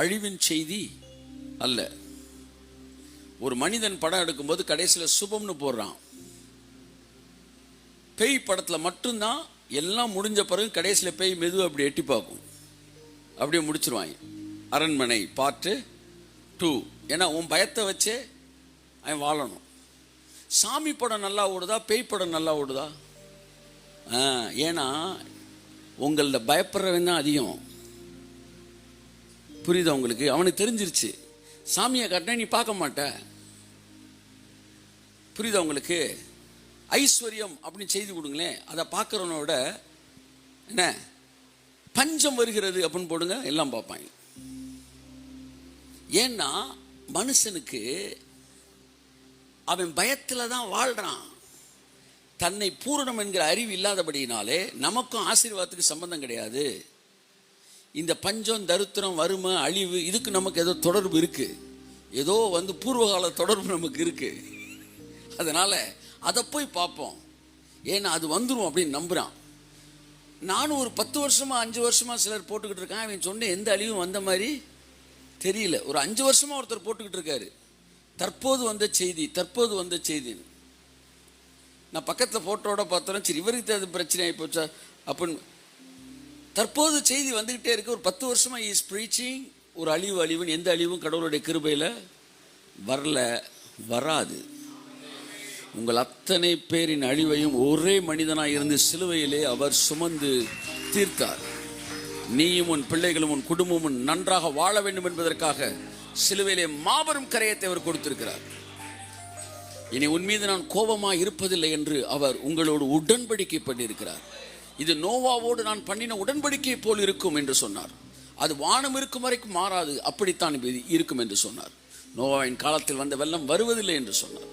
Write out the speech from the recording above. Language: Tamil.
அழிவின் செய்தி அல்ல. ஒரு மனிதன் படம் எடுக்கும்போது கடைசியில் சுபம்னு போடுறான். பேய் படத்தில் மட்டும்தான் எல்லாம் முடிஞ்ச பிறகு கடைசியில் பேய் மெதுவாக அப்படி எட்டி பார்க்கும். அப்படியே முடிச்சிருவாங்க. அரண்மனை பார்ட்டு டூ ஏன்னா உன் பயத்தை வச்சே அவன் வாழணும். சாமி படம் நல்லா ஓடுதா பேய் படம் நல்லா ஓடுதா? ஏன்னா உங்களில் பயப்படுறவன் தான் அதிகம். புரியுதா உங்களுக்கு? அவனுக்கு தெரிஞ்சிருச்சு. சாமியை காட்டினா நீ பார்க்க மாட்ட. புரியுதா உங்களுக்கு? ஐஸ்வர்யம் அப்படின்னு செய்து கொடுங்களேன். அதை பார்க்குறவனோட என்ன? பஞ்சம் வருகிறது அப்படின்னு போடுங்க எல்லாம் பார்ப்பாங்க. ஏன்னா மனுஷனுக்கு அவன் பயத்தில் தான் வாழ்கிறான் தன்னை பூரணம் என்கிற அறிவு இல்லாதபடியினாலே நமக்கும் ஆசீர்வாதத்துக்கு சம்பந்தம் கிடையாது. இந்த பஞ்சம் தருத்திரம் வறுமை அழிவு இதுக்கு நமக்கு ஏதோ தொடர்பு இருக்கு. ஏதோ வந்து பூர்வகால தொடர்பு நமக்கு இருக்கு. அதனால அதை போய் பார்ப்போம் ஏன்னா அது வந்துடும் அப்படின்னு நம்புறான். நானும் ஒரு பத்து வருஷமா அஞ்சு வருஷமா சிலர் போட்டுக்கிட்டு இருக்கான். அவன் சொன்ன எந்த அழிவும் வந்த மாதிரி தெரியல. ஒரு அஞ்சு வருஷமா ஒருத்தர் போட்டுக்கிட்டு இருக்காரு. தற்போது வந்த செய்தி தற்போது வந்த செய்தின்னு. நான் பக்கத்தில் ஃபோட்டோட பார்த்தோன்னா சரி இவருக்கு அது பிரச்சனை ஆகி போச்சா? அப்படின்னு தற்போது செய்தி வந்துக்கிட்டே இருக்கு. ஒரு பத்து வருஷமா இஸ் ப்ரீச்சிங் ஒரு அழிவு அழிவுன்னு எந்த அழிவும் கடவுளுடைய கிருபையில் வரல வராது. உங்கள் அத்தனை பேரின் அழிவையும் ஒரே மனிதனாக இருந்து சிலுவையிலே அவர் சுமந்து தீர்த்தார். நீயும் உன் பிள்ளைகளும் உன் குடும்பமும் நன்றாக வாழ வேண்டும் என்பதற்காக சிலுவையிலே மாபெரும் கரையத்தை அவர் கொடுத்திருக்கிறார். இனி உன் மீது நான் கோபமாக இருப்பதில்லை என்று அவர் உங்களோடு உடன்படிக்கை பண்ணியிருக்கிறார். இது நோவாவோடு நான் பண்ணின உடன்படிக்கை போல் இருக்கும் என்று சொன்னார். அது வானம் இருக்கும் வரைக்கும் மாறாது அப்படித்தான் இருக்கும் என்று சொன்னார். நோவாவின் காலத்தில் வந்த வெள்ளம் வருவதில்லை என்று சொன்னார்.